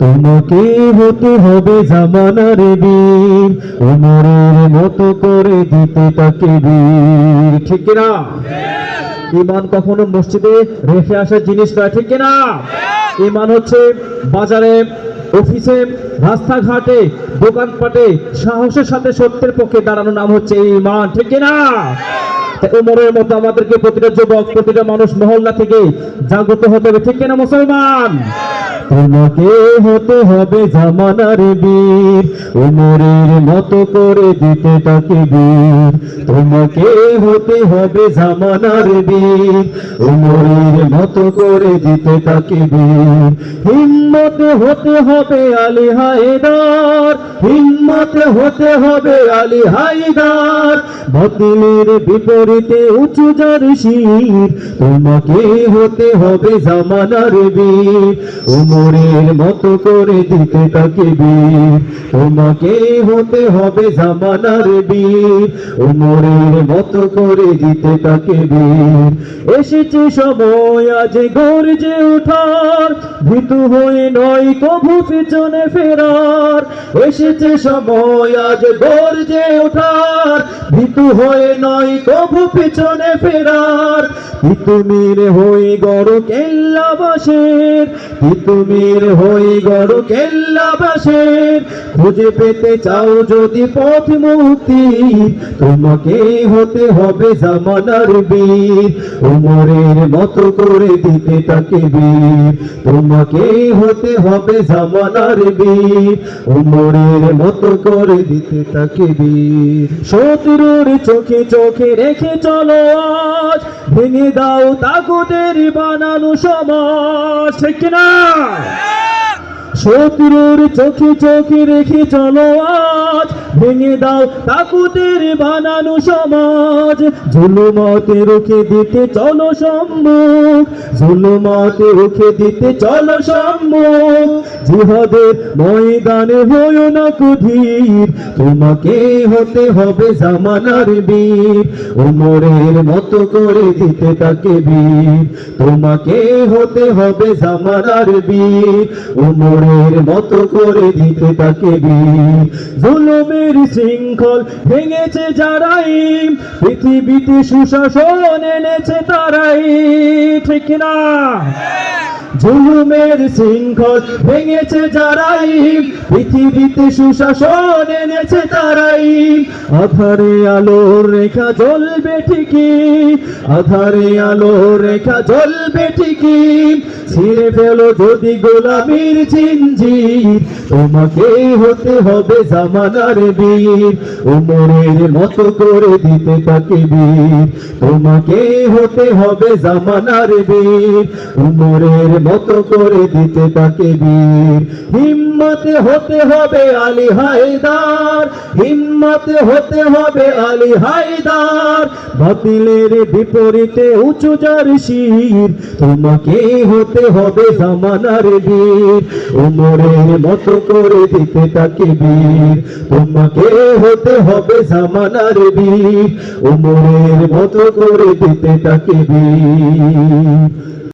তোমাকে হতে হবে জামানার বীর, উমরের মতো করে দিতে তাকে বীর। ঠিক কিনা? ইমান কখনো মসজিদে রেখে আসার জিনিস নয়, ঠিক কিনা? ইমান হচ্ছে বাজারে, অফিসে, রাস্তাঘাটে, দোকানপাটে, সাহসের সাথে সত্যের পক্ষে দাঁড়ানোর নাম হচ্ছে ইমান। ঠিক কিনা? উমরের মতো আমাদেরকে প্রতিটা যুবক, প্রতিটা মানুষ মহল্লা থেকে জাগ্রত হতে হবে। ঠিক কিনা মুসলমান? তোমাকে হতে হবে জামানার বীর, উমরের মতো করে দিতে তাকে বীর। তোমাকে হতে হবে জামানার বীর, উমরের মতো করে দিতে তাকে বীর। হিম্মত হতে হবে আলী হায়দার, হিম্মত হতে হবে আলী হায়দার। বাতিলের বিপরীতে উঁচু যার শির, তোমাকে হতে হবে জামানার বীর। উমরের মতো করে দিতে তাকে বীর, তোমাকে হতে হবে জামানার বীর। উমরের মতো করে দিতে তাকে বীর। এসেছে সময়, আজ গর্জে ওঠার ভীতু হয়ে নয় কভু পিছনে ফেরার। এসেছে সময়, আজ গর্জে ওঠার ভীতু হয়ে নয় কভু পিছনে ফেরার। তিতুমির হয়ে গড় কেল্লাবাসের তিতুমির হয়ে গড় কেল্লাবাসের খুঁজে পেতে চাও যদি পথ মুক্তি, তোমাকে হতে হবে জামানার বীর। উমরের মতো করে দিতে তাকে বীর। তোমাকে হতে হবে জামানার বীর। উমরের মতো করে দিতে তাকে বীর। শত্রুর চোখে চোখে রেখে চলো আজ। ভেঙে দাও তাগুদের বানানো সমাজ। ঠিক কিনা? শত্রুর চোখে চোখে রেখে চলো আজ। ভেঙে দাও তাকুতের বানানো সমাজ। জুলুমতে রুখে দিতে চলো সম্মুখ। জুলুমতে রুখে দিতে চলো সম্মুখ। জিহাদের ময়দানে হয়েও না কুধীর। তোমাকে হতে হবে জামানার বীর। উমরের মতো করে দিতে তাকে বীর। তোমাকে হতে হবে জামানার বীর। উমরের মতো করে দিতে তাকে বীর। জুলুমের শৃঙ্খল ভেঙেছে যারাই, পৃথিবীতে সুশাসন এনেছে তারাই, ঠিক না জুলুমের শৃঙ্খল ভেঙেছে যারাই, পৃথিবীতে সুশাসন এনেছে তারাই। আধারে আলোর রেখা জ্বলবে ঠিকই, আধারে আলোর রেখা জ্বলবে ঠিকই ছিঁড়ে ফেলো যদি গোলামির চিনজির তোমাকে হতে হবে জামানার বীর। উমরের মতো করে দিতে তাকে বীর। তোমাকে হতে হবে জামানার বীর। উমরের মতো করে দিতে তাকে বীর। হিম্মতে হতে হবে আলী হায়দার, হিম্মতে হতে হবে আলী হায়দার। বাতিলের বিপরীতে উঁচু যার শির, তোমাকে হতে হবে জামানার বীর। উমরের মতো করে দিতে তাকে বীর, তোমাকে হতে হবে জামানার বীর। উমরের মতো করে দিতে তাকে বীর।